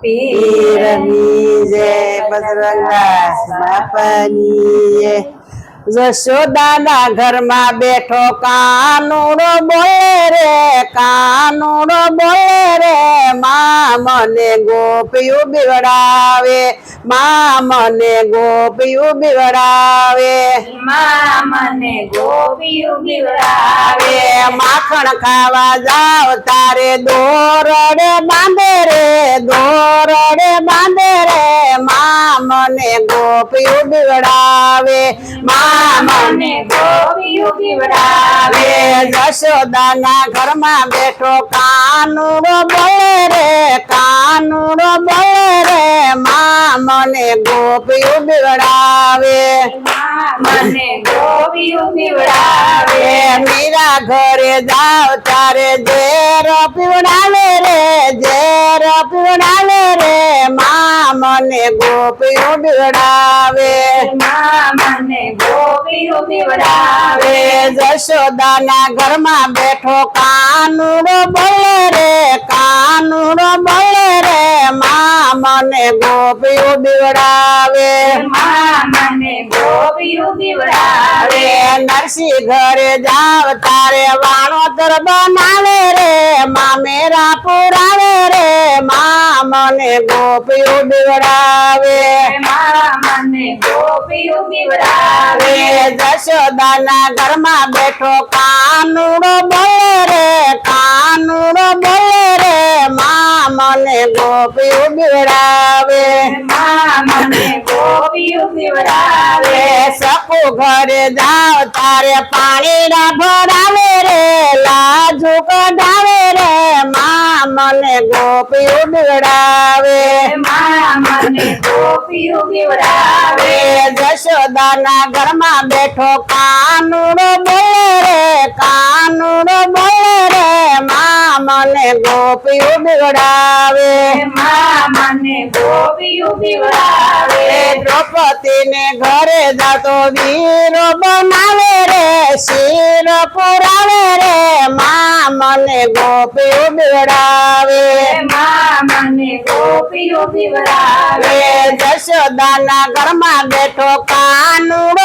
પીરની જય બજરંગદાસ બાપાની જય જશોદાના ઘરમાં બેઠો કાનુડો બોલે રે કાનુડો બોલે રે મા મને ગોપિયું બીવડાવે મા મને ગોપિયું બીવડાવે મા મને ગોપિયું બીવડાવે માખણ ખાવા જાવ તારે દોરડે બાંધે રે દોરડે બાંધે રે મા મને ગોપિયું બીવડાવે મા મને ગોપીયું બીવડાવે આવે જશોદાના ઘરમાં બેઠો કાનુડો બોલે રે કાનુડો બોલે રે મા મને ગોપિયું બીવડાવે માં મને ગોપીયું બીવડાવે મીરા ઘરે જાવ તારે ઝેર પીવડાવે રે ઝેર પીવડાવે રે મા મને ગોપીઓ બીવડાવે. મને ગોપીઓ બીવડાવે. જશોદાના ઘરમાં બેઠો કાનુડો બોલે રે કાનુડો બોલે રે. મા મને ગોપીઓ બીવડાવે. મા મને ગોપીઓ બીવડાવે. નરસિંહ ઘરે જાવ તારે વાણોતર બનાવે રે મા મેરા પુરાવે રે મા મને ગોપીઓ બીવડાવે. મને ગોપીયું બીવડાવે. જશોદાના ઘરમાં બેઠો કાનુડો બોલે રે કાનુડો બોલે મને ગોપીઓ બીવડાવે મને ગોપીયું બીવડાવે સપુ ઘરે જાવ તારે પાણી ના ભરાવે રે લાજુ કઢાવે રે. મા મને ગોપીઓ બીવડાવે મને ગોપીયું બીવડાવે જશોદાના ઘરમાં બેઠો કાનુડો બોલે. ગોપીઓ બીવડાવે મને ગોપીઓ બીવડાવે દ્રૌપદી ને ઘરે જાતો વીરો બનાવે રે શીર પુરાવે રે મા મને ગોપીઓ બીવડાવે માં મને ગોપીઓ બીવડાવે જશોદાના ઘરમાં બેઠો કાનુડો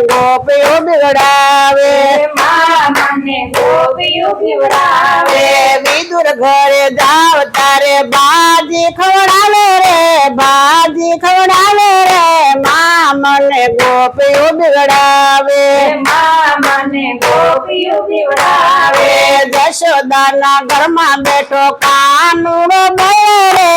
ગોપીઓ બીવડાવે. મને ગોપીયું બીવડાવે. વિદુર ઘરે જાવ તારે બાજી ખવડાવે રે બાજી ખવડાવે રે. મા મને ગોપીઓ બીવડાવે. મને ગોપીયું બીવડાવે. જશોદાના ઘરમાં બેઠો કાનુડો બોલે રે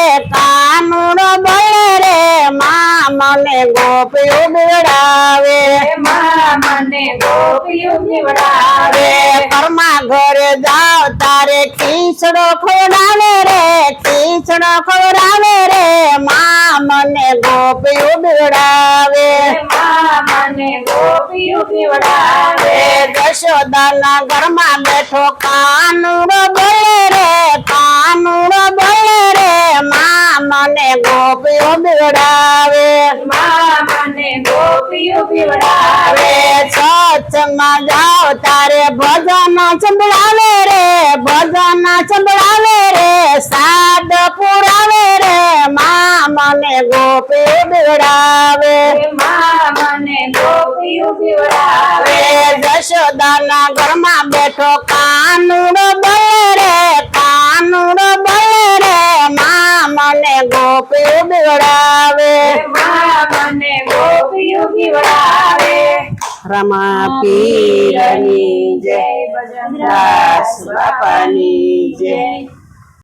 ગોપીયું બીવડાવે રે કર્મા ઘરે જાવ તારે ખીચડો ખવડાવે રે ખીચડો ખવડાવે રે. મા મને ગોપીઓ બીવડાવે માં મને ગોપીયું બીવડાવે રે ઘરમાં બેઠો કાનુડો બોલે રે કાનુડો બોલે રે. મા મને ગોપીઓ બીવડાવે મા મને ગોપીઓ બીવડાવે તારે ભજન સંભળાવે રે ભજન સંભળાવે રે સાદ પુરાવે રે મા મને ગોપી બીવડાવે માં મને ગોપીયું બીવડાવે જશોદાના ઘરમાં બેઠો કાનુડો બળે રે કાનુડો બળે રે મા મને ગોપી બીવડાવે મા મને ગોપી બીવડાવે રમા પીરની જય જય બજરંગ દાસ બાપાની જય